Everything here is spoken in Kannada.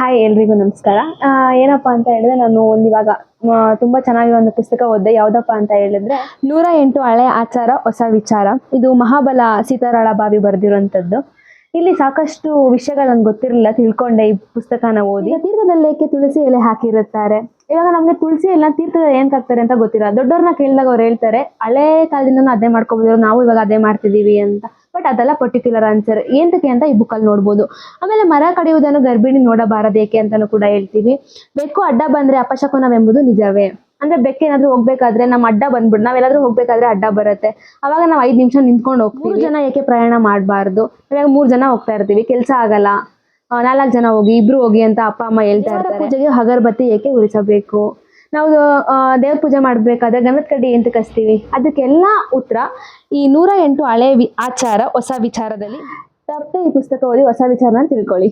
ಹಾಯ್ ಎಲ್ರಿಗೂ ನಮಸ್ಕಾರ. ಏನಪ್ಪ ಅಂತ ಹೇಳಿದ್ರೆ ನಾನು ಒಂದು ಇವಾಗ ತುಂಬಾ ಚೆನ್ನಾಗಿ ಒಂದು ಪುಸ್ತಕ ಓದ್ದೆ. ಯಾವುದಪ್ಪ ಅಂತ ಹೇಳಿದ್ರೆ, ನೂರ ಎಂಟು ಹಳೆ ಆಚಾರ, ಹೊಸ ವಿಚಾರ. ಇದು ಮಹಾಬಲ ಸೀತಾರಾಳ ಬಾವಿ ಬರೆದಿರುವಂತದ್ದು. ಇಲ್ಲಿ ಸಾಕಷ್ಟು ವಿಷಯಗಳು ನನ್ಗೆ ಗೊತ್ತಿರಲಿಲ್ಲ, ತಿಳ್ಕೊಂಡೆ ಈ ಪುಸ್ತಕನ ಓದಿ. ತೀರ್ಥದಲ್ಲೇಕೆ ತುಳಸಿ ಎಲೆ ಹಾಕಿರುತ್ತಾರೆ. ಇವಾಗ ನಮ್ಗೆ ತುಳಸಿ ಎಲ್ಲ ತೀರ್ಥದ ಏನ್ ಅಂತ ಗೊತ್ತಿಲ್ಲ ದೊಡ್ಡವ್ರನ್ನ ಕೇಳಿದಾಗ ಅವ್ರು ಹೇಳ್ತಾರೆ, ಹಳೆ ಕಾಲದಿಂದ ಅದೇ ಮಾಡ್ಕೊಬೋದು, ನಾವು ಇವಾಗ ಅದೇ ಮಾಡ್ತಿದೀವಿ ಅಂತ. ಬಟ್ ಅದೆಲ್ಲ ಪರ್ಟಿಕ್ಯುಲರ್ ಆನ್ಸರ್ ಏನಕ್ಕೆ ಅಂತ ಈ ಬುಕ್ಕಲ್ಲಿ ನೋಡ್ಬೋದು. ಆಮೇಲೆ ಮರ ಕಡಿಯುವುದನ್ನು ಗರ್ಭಿಣಿ ನೋಡಬಾರದೇಕೆ ಅಂತಾನು ಕೂಡ ಹೇಳ್ತೀವಿ. ಬೆಕ್ಕು ಅಡ್ಡ ಬಂದ್ರೆ ಅಪಶಕುನವೆಂಬುದು ನಿಜವೇ. ಅಂದ್ರೆ ಬೆಕ್ಕು ಏನಾದ್ರು ಹೋಗ್ಬೇಕಾದ್ರೆ ನಮ್ಮ ಅಡ್ಡ ಬಂದ್ಬಿಡ್. ನಾವೆಲ್ಲಾದ್ರೂ ಹೋಗ್ಬೇಕಾದ್ರೆ ಅಡ್ಡ ಬರುತ್ತೆ. ಅವಾಗ ನಾವು ಐದ್ ನಿಮಿಷ ನಿಂತ್ಕೊಂಡು ಹೋಗ್ತೀವಿ. ಮೂರು ಜನ ಏಕೆ ಪ್ರಯಾಣ ಮಾಡಬಾರ್ದು? ಇವಾಗ ಮೂರ್ ಜನ ಹೋಗ್ತಾ ಇರ್ತೀವಿ. ಕೆಲಸ ಆಗಲ್ಲ. ನಾಲ್ಕು ಜನ ಹೋಗಿ ಇಬ್ರು ಹೋಗಿ ಅಂತ ಅಪ್ಪ ಅಮ್ಮ ಹೇಳ್ತಾ ಇರ್ತಾರೆ. ಪೂಜೆಗೆ ಅಗರಬತ್ತಿ ಏಕೆ ಉರಿಸಬೇಕು? ನಾವು ದೇವ್ರ ಪೂಜೆ ಮಾಡಬೇಕಾದ್ರೆ ಗಂಧದ ಕಡ್ಡಿ ಎಂತ ಕಸ್ತೀವಿ? ಅದಕ್ಕೆಲ್ಲ ಉತ್ತರ ಈ ನೂರ ಎಂಟು ಹಳೆ ವಿ ಆಚಾರ ಹೊಸ ವಿಚಾರದಲ್ಲಿ ತಪ್ಪದೆ ಈ ಪುಸ್ತಕ ಓದಿ ಹೊಸ ವಿಚಾರನ ತಿಳ್ಕೊಳ್ಳಿ.